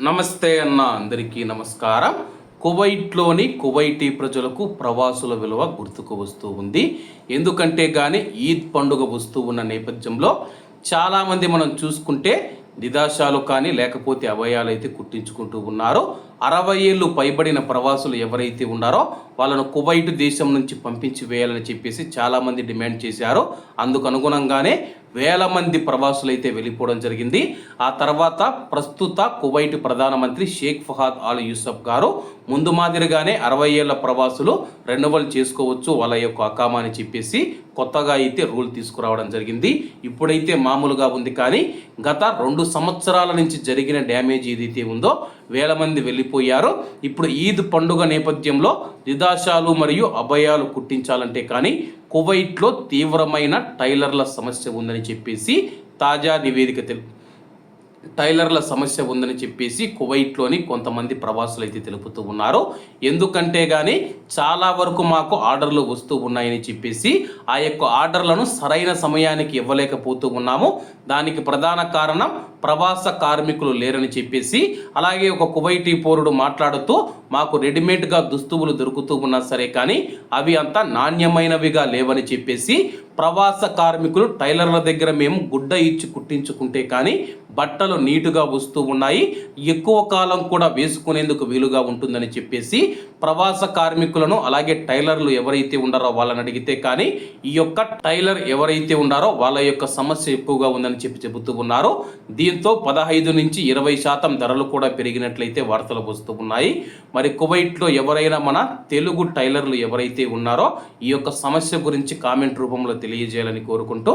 నమస్తే అన్న అందరికీ నమస్కారం. కువైట్లోని కువైటీ ప్రజలకు ప్రవాసుల విలువ గుర్తుకు వస్తూ ఉంది. ఎందుకంటే కానీ ఈద్ పండుగ వస్తూ ఉన్న నేపథ్యంలో చాలామంది మనం చూసుకుంటే నిదాశాలు కానీ లేకపోతే అవయాలు అయితే కుట్టించుకుంటూ ఉన్నారు అరవై ఏళ్ళు పైబడిన ప్రవాసులు ఎవరైతే ఉన్నారో వాళ్ళను కువైట్ దేశం నుంచి పంపించి వేయాలని చెప్పేసి చాలామంది డిమాండ్ చేశారు. అందుకు అనుగుణంగానే వేల మంది ప్రవాసులు అయితే వెళ్ళిపోవడం జరిగింది. ఆ తర్వాత ప్రస్తుత కువైట్ ప్రధానమంత్రి షేక్ ఫహాద్ ఆల్ యూసఫ్ గారు ముందు మాదిరిగానే అరవై ఏళ్ళ ప్రవాసులు రెన్యువల్ చేసుకోవచ్చు వాళ్ళ యొక్క అకామా అని చెప్పేసి కొత్తగా అయితే రూల్ తీసుకురావడం జరిగింది. ఇప్పుడైతే మామూలుగా ఉంది కానీ గత రెండు సంవత్సరాల నుంచి జరిగిన డ్యామేజ్ ఏదైతే ఉందో వేల మంది వెళ్ళిపోయారు. ఇప్పుడు ఈద్ పండుగ నేపథ్యంలో నిదాశాలు మరియు అభయాలు కుట్టించాలంటే కానీ కువైట్లో తీవ్రమైన టైలర్ల సమస్య ఉందని చెప్పేసి తాజా నివేదిక తెలుపు టైలర్ల సమస్య ఉందని చెప్పేసి కువైట్లోని కొంతమంది ప్రవాసులు అయితే తెలుపుతూ ఉన్నారు. ఎందుకంటే కానీ చాలా వరకు మాకు ఆర్డర్లు వస్తూ ఉన్నాయని చెప్పేసి ఆ యొక్క ఆర్డర్లను సరైన సమయానికి ఇవ్వలేకపోతూ ఉన్నాము. దానికి ప్రధాన కారణం ప్రవాస కార్మికులు లేరని చెప్పేసి అలాగే ఒక కువైటీ పౌరుడు మాట్లాడుతూ మాకు రెడీమేడ్గా దుస్తువులు దొరుకుతూ ఉన్నా సరే కానీ అవి అంత నాణ్యమైనవిగా లేవని చెప్పేసి ప్రవాస కార్మికులు టైలర్ల దగ్గర మేము గుడ్డ ఇచ్చి కుట్టించుకుంటే కానీ బట్టలు నీటుగా వస్తూ ఉన్నాయి. ఎక్కువ కాలం కూడా వేసుకునేందుకు వీలుగా ఉంటుందని చెప్పేసి ప్రవాస కార్మికులను అలాగే టైలర్లు ఎవరైతే ఉండారో వాళ్ళని అడిగితే కానీ ఈ యొక్క టైలర్ ఎవరైతే ఉన్నారో వాళ్ళ యొక్క సమస్య ఎక్కువగా ఉందని చెప్పి చెబుతూ ఉన్నారు. దీంతో పదహైదు నుంచి ఇరవై శాతం ధరలు కూడా పెరిగినట్లయితే వార్తలు వస్తూ ఉన్నాయి. మరి కువైట్లో ఎవరైనా మన తెలుగు టైలర్లు ఎవరైతే ఉన్నారో ఈ యొక్క సమస్య గురించి కామెంట్ రూపంలో తెలియజేయాలని కోరుకుంటూ